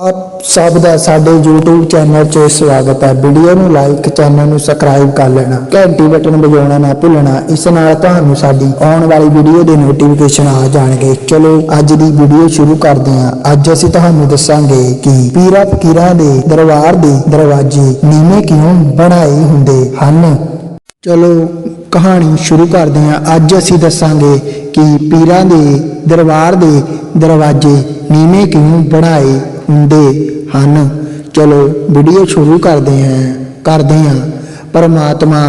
ਆਪ ਸਭ ਦਾ ਸਾਡੇ YouTube ਚੈਨਲ 'ਚ ਸਵਾਗਤ ਹੈ। ਵੀਡੀਓ ਨੂੰ ਲਾਈਕ ਚੈਨਲ ਨੂੰ ਸਬਸਕ੍ਰਾਈਬ ਕਰ ਲੈਣਾ। ਘੰਟੀ ਬਟਨ ਵਜਾਉਣਾ ਨਾ ਭੁੱਲਣਾ। ਇਸ ਨਾਲ ਤੁਹਾਨੂੰ ਸਾਡੀ ਆਉਣ ਵਾਲੀ ਵੀਡੀਓ ਦੇ ਨੋਟੀਫਿਕੇਸ਼ਨ ਆ ਜਾਣਗੇ। ਚਲੋ, ਅੱਜ ਦੀ ਵੀਡੀਓ ਸ਼ੁਰੂ ਕਰਦੇ ਹਾਂ। ਅੱਜ ਅਸੀਂ ਤੁਹਾਨੂੰ ਦੱਸਾਂਗੇ ਕਿ ਪੀਰਾਂ ਫਕੀਰਾਂ ਦੇ ਦਰਬਾਰ ਦੇ ਦਰਵਾਜ਼ੇ ਨੀਵੇਂ ਕਿਉਂ ਬਣਾਏ ਹੁੰਦੇ ਹਨ? ਚਲੋ, ਕਹਾਣੀ ਸ਼ੁਰੂ ਕਰਦੇ ਹਾਂ। ਅੱਜ ਅਸੀਂ ਦੱਸਾਂਗੇ ਕਿ ਪੀਰਾਂ ਦੇ ਦਰਬਾਰ ਦੇ ਦਰਵਾਜ਼ੇ ਨੀਵੇਂ ਕਿਉਂ ਬਣਾਏ ਹੁੰਦੇ ਹਨ। ਚਲੋ ਵੀਡੀਓ ਸ਼ੁਰੂ ਕਰਦੇ ਹਾਂ ਕਰਦੇ ਹਾਂ। ਪਰਮਾਤਮਾ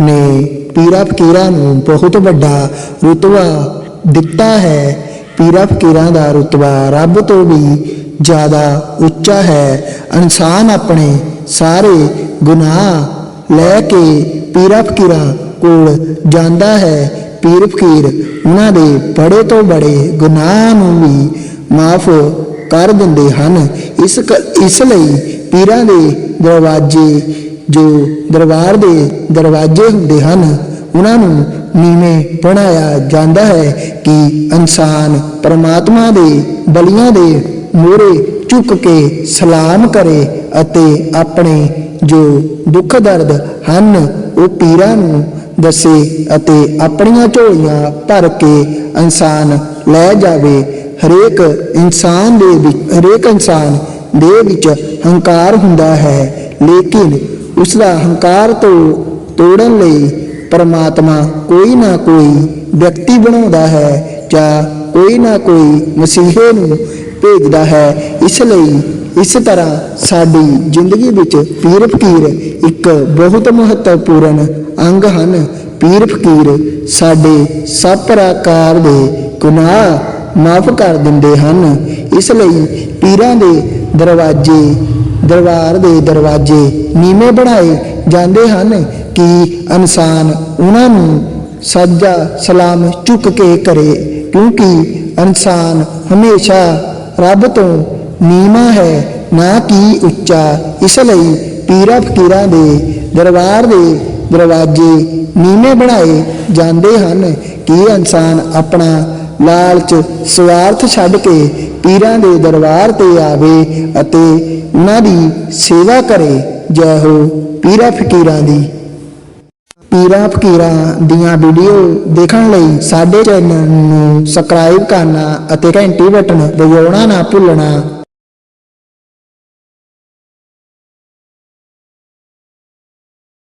ਨੇ ਪੀਰਾ ਫਕੀਰਾਂ ਨੂੰ ਬਹੁਤ ਵੱਡਾ ਰੁਤਬਾ ਦਿੱਤਾ ਹੈ। ਪੀਰਾ ਫਕੀਰਾਂ ਦਾ ਰੁਤਬਾ ਰੱਬ ਤੋਂ ਵੀ ਜ਼ਿਆਦਾ ਉੱਚਾ ਹੈ। ਇਨਸਾਨ ਆਪਣੇ ਸਾਰੇ ਗੁਨਾਹ ਲੈ ਕੇ ਪੀਰਾਂ ਫਕੀਰਾਂ ਕੋਲ ਜਾਂਦਾ ਹੈ। ਪੀਰ ਫਕੀਰ ਉਹਨਾਂ ਦੇ ਬੜੇ ਤੋਂ ਬੜੇ ਗੁਨਾਹ ਨੂੰ ਵੀ ਮਾਫ ਕਰ ਦਿੰਦੇ ਹਨ। ਇਸ ਕ- ਇਸ ਲਈ ਪੀਰਾਂ ਦੇ ਦਰਵਾਜ਼ੇ, ਜੋ ਦਰਬਾਰ ਦੇ ਦਰਵਾਜ਼ੇ ਹੁੰਦੇ ਹਨ, ਉਹਨਾਂ ਨੂੰ ਨੀਵੇਂ ਬਣਾਇਆ ਜਾਂਦਾ ਹੈ ਕਿ ਇਨਸਾਨ ਪਰਮਾਤਮਾ ਦੇ ਬਲੀਆਂ ਦੇ ਮੂਹਰੇ ਝੁੱਕ ਕੇ ਸਲਾਮ ਕਰੇ ਅਤੇ ਆਪਣੇ ਜੋ ਦੁੱਖ ਦਰਦ ਹਨ, ਉਹ ਪੀਰਾਂ ਨੂੰ ਦੱਸੇ ਅਤੇ ਆਪਣੀਆਂ ਝੋਲੀਆਂ ਭਰ ਕੇ ਇਨਸਾਨ ਲੈ ਜਾਵੇ। ਹਰੇਕ ਇਨਸਾਨ ਦੇ ਵਿੱਚ, ਹਰੇਕ ਇਨਸਾਨ ਦੇ ਵਿੱਚ ਹੰਕਾਰ ਹੁੰਦਾ ਹੈ, ਲੇਕਿਨ ਉਸ ਦਾ ਹੰਕਾਰ ਤੋਂ ਤੋੜਨ ਲਈ ਪਰਮਾਤਮਾ ਕੋਈ ਨਾ ਕੋਈ ਵਿਅਕਤੀ ਬਣਾਉਂਦਾ ਹੈ ਜਾਂ ਕੋਈ ਨਾ ਕੋਈ ਮਸੀਹੇ ਨੂੰ ਭੇਜਦਾ ਹੈ। ਇਸ ਲਈ ਇਸ ਤਰ੍ਹਾਂ ਸਾਡੀ ਜ਼ਿੰਦਗੀ ਵਿੱਚ ਪੀਰ ਫਕੀਰ ਇੱਕ ਬਹੁਤ ਮਹੱਤਵਪੂਰਨ ਅੰਗ ਹਨ। ਪੀਰ ਫਕੀਰ ਸਾਡੇ ਸਭ ਪ੍ਰਕਾਰ ਦੇ ਗੁਨਾਹ ਮਾਫ ਕਰ ਦਿੰਦੇ ਹਨ। ਇਸ ਲਈ ਪੀਰਾਂ ਦੇ ਦਰਵਾਜ਼ੇ, ਦਰਬਾਰ ਦੇ ਦਰਵਾਜ਼ੇ ਨੀਵੇਂ ਬਣਾਏ ਜਾਂਦੇ ਹਨ ਕਿ ਇਨਸਾਨ ਉਹਨਾਂ ਨੂੰ ਸਜਦਾ ਸਲਾਮ ਚੁੱਕ ਕੇ ਕਰੇ, ਕਿਉਂਕਿ ਇਨਸਾਨ ਹਮੇਸ਼ਾ ਰੱਬ ਤੋਂ ਨੀਵਾਂ ਹੈ, ਨਾ ਕਿ ਉੱਚਾ। ਇਸ ਲਈ ਪੀਰਾਂ ਫਕੀਰਾਂ ਦੇ ਦਰਬਾਰ ਦੇ ਦਰਵਾਜ਼ੇ ਨੀਵੇਂ ਬਣਾਏ ਜਾਂਦੇ ਹਨ ਕਿ ਇਨਸਾਨ ਆਪਣਾ ਲਾਲਚ, ਸਵਾਰਥ ਛੱਡ ਕੇ ਪੀਰਾਂ ਦੇ ਦਰਬਾਰ ਤੇ ਆਵੇ ਅਤੇ ਉਹਨਾਂ ਦੀ ਸੇਵਾ ਕਰੇ, ਜੈ ਹੋ ਪੀਰਾਂ ਫਕੀਰਾਂ ਦੀ। ਪੀਰਾਂ ਫਕੀਰਾਂ ਦੀਆਂ ਵੀਡੀਓ ਦੇਖਣ ਲਈ ਸਾਡੇ ਚੈਨਲ ਨੂੰ ਸਬਸਕ੍ਰਾਈਬ ਕਰਨਾ ਅਤੇ ਘੰਟੀ ਬਟਨ ਵਜਾਉਣਾ ਨਾ ਭੁੱਲਣਾ।